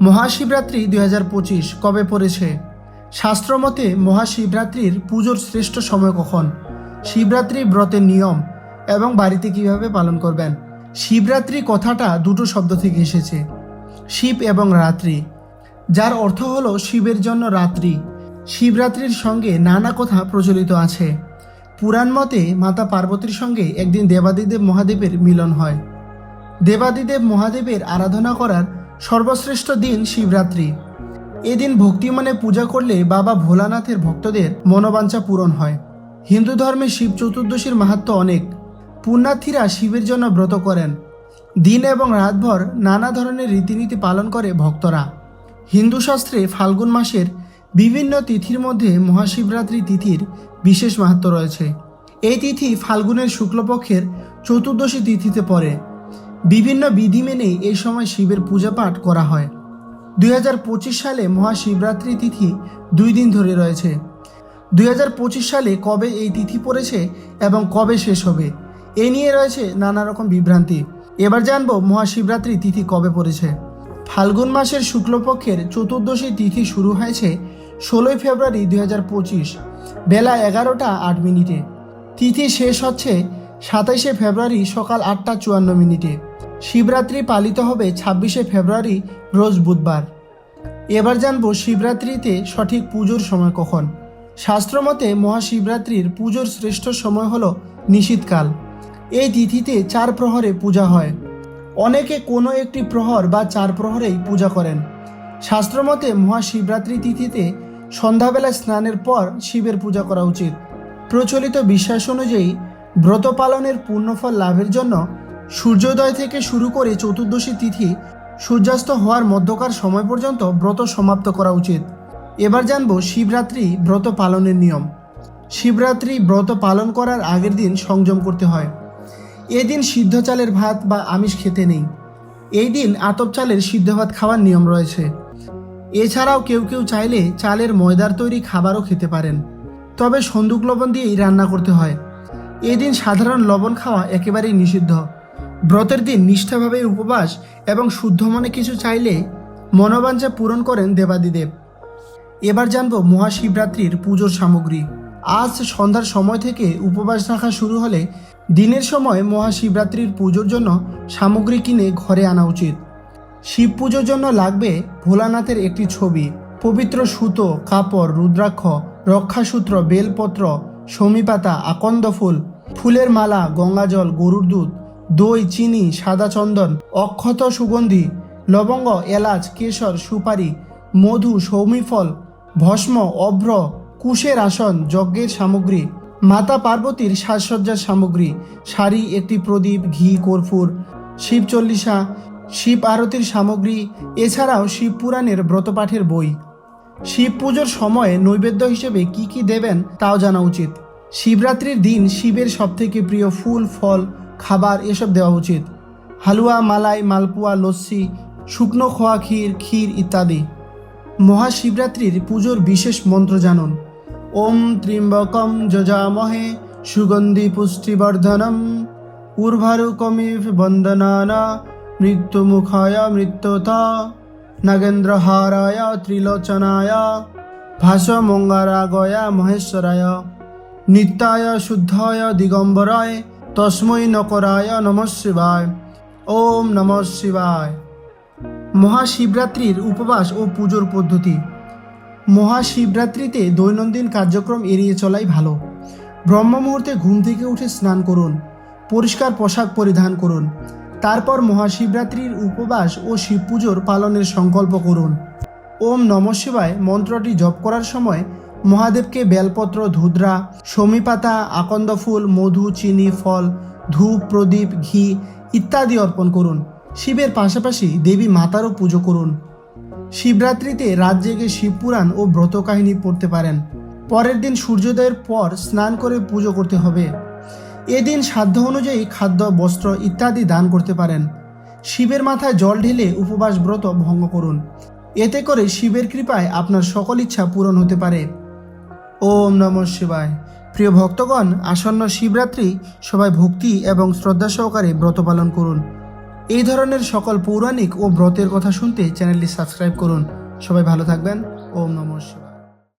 মহাশিবরাত্রি দুই হাজার পঁচিশ কবে পড়েছে? শাস্ত্রমতে মহাশিবরাত্রির পুজোর শ্রেষ্ঠ সময় কখন? শিবরাত্রি ব্রতের নিয়ম এবং বাড়িতে কীভাবে পালন করবেন? শিবরাত্রি কথাটা দুটো শব্দ থেকে এসেছে। শিব এবং রাত্রি। যার অর্থ হলো শিবের জন্য রাত্রি। শিবরাত্রির সঙ্গে নানা কথা প্রচলিত আছে। পুরাণ মতে মাতা পার্বতীর সঙ্গে একদিন দেবাদিদেব মহাদেবের মিলন হয়। দেবাদিদেব মহাদেবের আরাধনা করার সর্বশ্রেষ্ঠ দিন শিবরাত্রি। এদিন ভক্তিমনে পূজা করলে বাবা ভোলানাথের ভক্তদের মনোবাঞ্ছা পূরণ হয়। হিন্দু ধর্মে শিব চতুর্দশীর মাহাত্ম অনেক। পুণ্যার্থীরা শিবের জন্য ব্রত করেন। দিন এবং রাতভর নানা ধরনের রীতিনীতি পালন করে ভক্তরা। হিন্দু শাস্ত্রে ফাল্গুন মাসের বিভিন্ন তিথির মধ্যে মহাশিবরাত্রি তিথির বিশেষ মাহাত্ম রয়েছে। এই তিথি ফাল্গুনের শুক্লপক্ষের চতুর্দশী তিথিতে পড়ে। বিভিন্ন বিধি মেনে এই সময় শিবের পূজা পাঠ করা হয়। দুই হাজার পঁচিশ সালে মহাশিবরাত্রি তিথি দুই দিন ধরে রয়েছে। দুই হাজার পঁচিশ সালে কবে এই তিথি পড়েছে এবং কবে শেষ হবে, এ নিয়ে রয়েছে নানা রকম বিভ্রান্তি। এবার জানব মহাশিবরাত্রি তিথি কবে পড়েছে। ফাল্গুন মাসের শুক্লপক্ষের চতুর্দশী তিথি শুরু হয়েছে ষোলোই ফেব্রুয়ারি দুই হাজার পঁচিশ বেলা এগারোটা আট মিনিটে। তিথি শেষ হচ্ছে সাতাইশে ফেব্রুয়ারি সকাল আটটা চুয়ান্ন মিনিটে। শিবরাত্রি পালিত হবে ছাব্বিশে ফেব্রুয়ারি রোজ বুধবার। এবার জানব শিবরাত্রিতে সঠিক পুজোর সময় কখন। শাস্ত্রমতে মহাশিবরাত্রির পুজোর শ্রেষ্ঠ সময় হলো নিশীতকাল। এই তিথিতে চার প্রহরে পূজা হয়। অনেকে কোনো একটি প্রহর বা চার প্রহরেই পূজা করেন। শাস্ত্রমতে মহাশিবরাত্রি তিথিতে সন্ধ্যাবেলায় স্নানের পর শিবের পূজা করা উচিত। প্রচলিত বিশ্বাস অনুযায়ী ব্রত পালনের পূর্ণফল লাভের জন্য সূর্যোদয় থেকে শুরু করে চতুর্দশী তিথি সূর্যাস্ত হওয়ার মধ্যকার সময় পর্যন্ত ব্রত সমাপ্ত করা উচিত। এবার জানব শিবরাত্রি ব্রত পালনের নিয়ম। শিবরাত্রি ব্রত পালন করার আগের দিন সংযম করতে হয়। এদিন সিদ্ধ চালের ভাত বা আমিষ খেতে নেই। এই দিন আতপ চালের সিদ্ধ ভাত খাওয়ার নিয়ম রয়েছে। এছাড়াও কেউ কেউ চাইলে চালের ময়দার তৈরি খাবারও খেতে পারেন। তবে সন্দুক লবণ দিয়েই রান্না করতে হয়। এদিন সাধারণ লবণ খাওয়া একেবারেই নিষিদ্ধ। ব্রতের দিন নিষ্ঠাভাবে উপবাস এবং শুদ্ধ মনে কিছু চাইলে মনোবাঞ্ছা পূরণ করেন দেবাদিদেব। এবার জানব মহাশিবরাত্রির পুজোর সামগ্রী। আজ সন্ধ্যার সময় থেকে উপবাস রাখা শুরু হলে দিনের সময় মহাশিবরাত্রির পুজোর জন্য সামগ্রী কিনে ঘরে আনা উচিত। শিব পুজোর জন্য লাগবে ভোলানাথের একটি ছবি। পবিত্র সুতো, কাপড়, রুদ্রাক্ষ, রক্ষাসূত্র, বেলপত্র সমীপাতা আকন্দ ফুল, ফুলের মালা, গঙ্গাজল, গরুর দুধ, দই, চিনি, সাদা চন্দন, অক্ষত সুগন্ধি, লবঙ্গ, এলাচ, কেশর, সুপারি, মধু, সৌমিফল, ভস্ম, অভ্র, কুশের আসন, যজ্ঞের সামগ্রী, মাতা পার্বতীর সাজসজ্জার সামগ্রী, শাড়ি, একটি প্রদীপ, ঘি, কর্পূর, শিব চল্লিশা, শিব আরতির সামগ্রী, এছাড়াও শিব পুরাণের ব্রতপাঠের বই। শিব পুজোর সময়ে নৈবেদ্য হিসেবে কি কি দেবেন তাও জানা উচিত। শিবরাত্রির দিন শিবের সবথেকে প্রিয় ফুল, ফল, খাবার এসব দেওয়া উচিত। হালুয়া, মালাই, মালপুয়া, লস্যি, শুকনো খোয়া ক্ষীর ক্ষীর ইত্যাদি। মহাশিবরাত্রির পুজোর বিশেষ মন্ত্র জানুন। ওম ত্রিম্বকম যজামহে সুগন্ধি পুষ্টিবর্ধনম উর্ভারুকমিভ বন্দনানা মৃত্যুমুখায় মৃত্যুতা। নাগেন্দ্রহারায় ত্রিলোচনায় ভাসমঙ্গারাগয়া মহেশ্বরায় নিত্যায় শুদ্ধায় দিগম্বরায় তস্মৈ নকরায় নম শিবায় ওম নম শিবায় মহাশিবরাত্রির উপবাস ও পুজোর পদ্ধতি। মহাশিবরাত্রিতে দৈনন্দিন কার্যক্রম এড়িয়ে চলাই ভালো। ব্রহ্ম মুহূর্তে ঘুম থেকে উঠে স্নান করুন, পরিষ্কার পোশাক পরিধান করুন তারপর মহাশিবরাত্রির উপবাস ও শিব পুজোর পালনের সংকল্প করুন। ওম নম শিবায় মন্ত্রটি জপ করার সময় মহাদেবকে বেলপত্র, ধুদ্রা সমীপাতা আকন্দ ফুল, মধু, চিনি, ফল, ধূপ, প্রদীপ, ঘি ইত্যাদি অর্পণ করুন। শিবের পাশাপাশি দেবী মাতারও পুজো করুন। শিবরাত্রিতে রাত জেগে শিবপুরাণ ও ব্রত কাহিনী পড়তে পারেন। পরের দিন সূর্যোদয়ের পর স্নান করে পুজো করতে হবে। এদিন সাধ্য অনুযায়ী খাদ্য, বস্ত্র ইত্যাদি দান করতে পারেন। শিবের মাথায় জল ঢেলে উপবাস ব্রত ভঙ্গ করুন। এতে করে শিবের কৃপায় আপনার সকল ইচ্ছা পূরণ হতে পারে। ওম নম শিবায়। প্রিয় ভক্তগণ, আসন্ন শিবরাত্রি সবাই ভক্তি এবং শ্রদ্ধা সহকারে ব্রত পালন করুন। এই ধরনের সকল পৌরাণিক ও ব্রতের কথা শুনতে চ্যানেলটি সাবস্ক্রাইব করুন। সবাই ভালো থাকবেন। ওম নমঃ শিবায়।